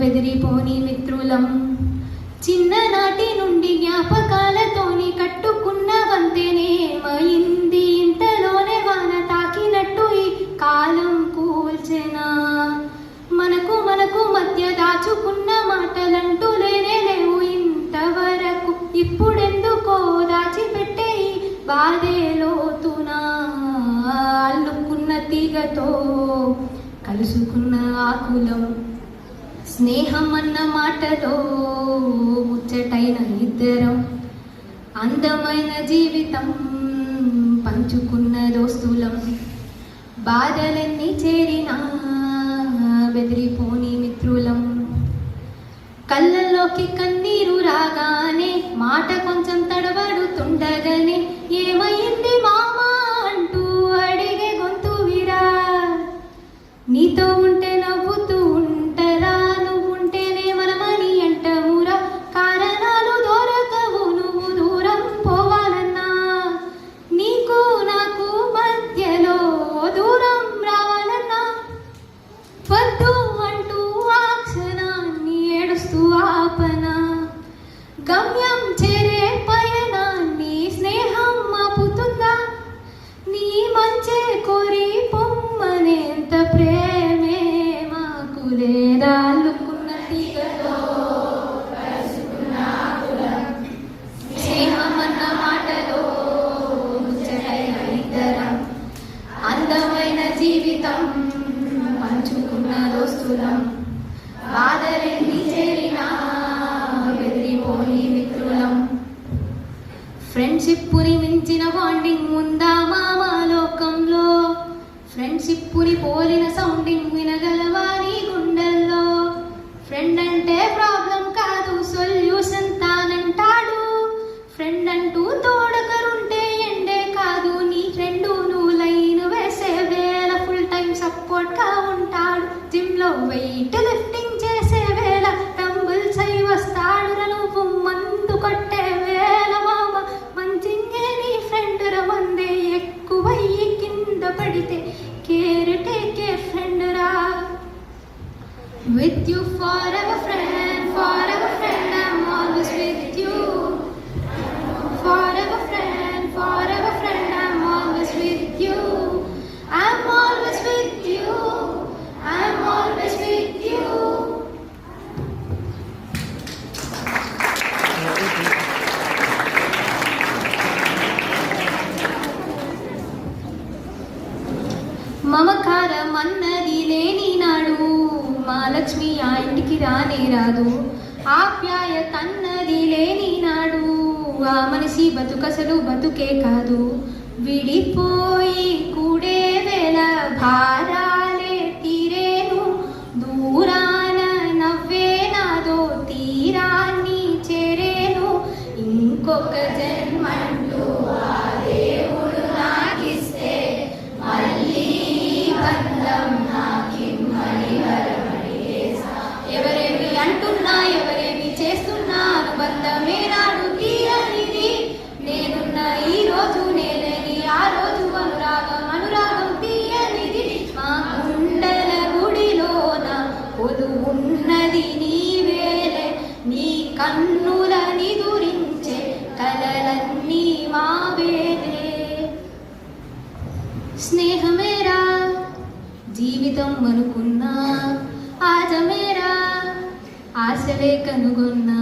బెదిరిపోని మిత్రులం. చిన్ననాటి నుండి జ్ఞాపకాలతోని కట్టుకున్న వంతేనేమైంది ఇంతలోనే వాన తాకినట్టు ఈ కాలం కూల్చెనా. మనకు మనకు మధ్య దాచుకున్న మాటలంటూ లేనే లేవు ఇంతవరకు. ఇప్పుడెందుకో దాచిపెట్టే ఈ బాధే లోతునా. అల్లుకున్న తీగతో కలుసుకున్న ఆకులం స్నేహం అన్న మాటలో ముచ్చటైన ఇద్దరం అందమైన జీవితం పంచుకున్న దోస్తులం. బాధలన్నీ చేరినా బెదిరిపోని మిత్రులం. కళ్ళల్లోకి కన్నీరు గమ్యం చేరే పయనాన్ని స్నేహం ఆపుతుందా? నీ మంచే కోరి పొమ్మనేంత ప్రేమే మాకు లేదా? అల్లుకున్న తీగతో స్నేహం అన్న మాటలో ఇద్దరం అందమైన జీవితం పంచుకున్న దోస్తులం. బాధలెన్ని ఫ్రెండ్షిప్పుని మించిన బాండింగ్ ఉందా మామా లోకంలో? ఫ్రెండ్షిప్పుని పోలిన సౌండింగ్ వినగలవా నీ గుండెల్లో? ఫ్రెండ్ అంటే problem With you forever friend, రానే రాదు. ఆప్యాయ తన్నది లేని నాడు ఆ మనిషి బతుకసలు బతుకే కాదు. విడిపోయి కూడే వేళ భారా అనుకున్నా ఆజమేరా ఆశలే కనుగొన్నా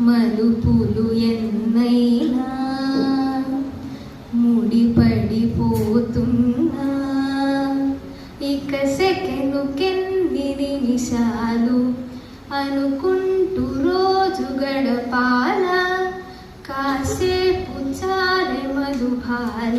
మలుపులు ఎన్నైనా ముడిపడిపోతున్నా. ఇక సెకెనుకెన్ని నిమిషాలు అనుకుంటూ రోజు గడపాల కాసేపు చాలే మధుభాల